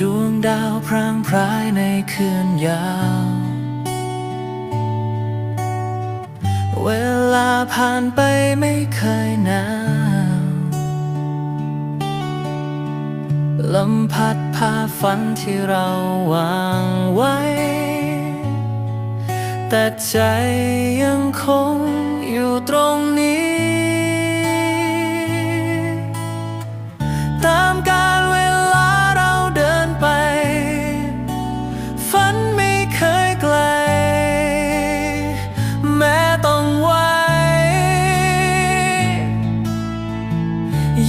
ดวงดาวพร่างพรายในคืนยาว เวลาผ่านไปไม่เคยหนาวลมพัดพาฝันที่เราวางไว้ แต่ใจยังคงอยู่ตรงนี้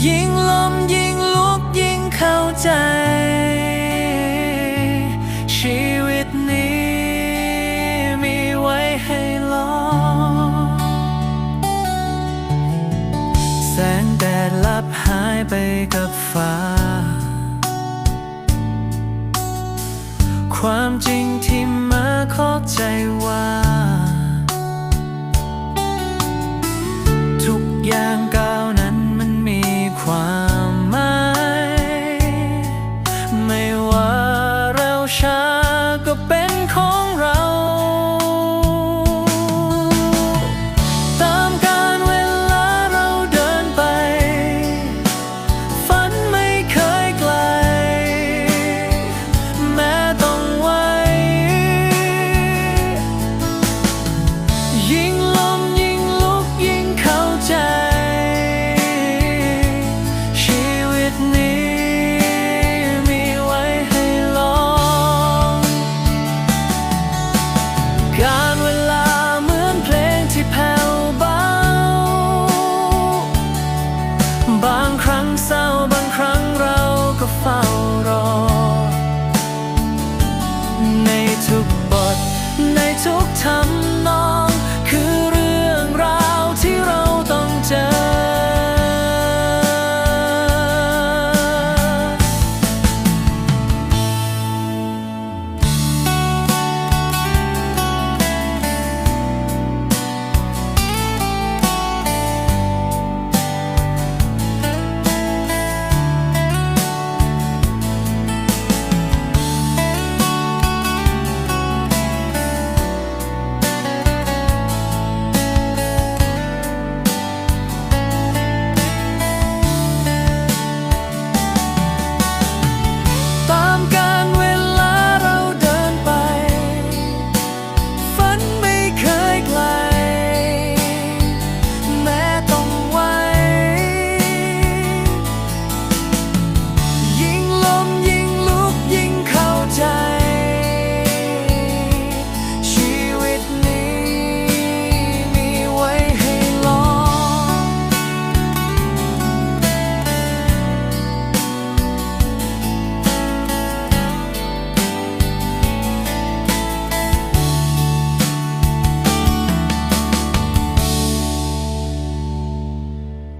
ยิ่งลมยิ่งลุกยิ่งเข้าใจ ชีวิตนี้มีไว้ให้ลองแสงแดดลับหายไปกับฟ้า ความจริงที่มาขอใจว่า บางครั้งเศร้าบางครั้ง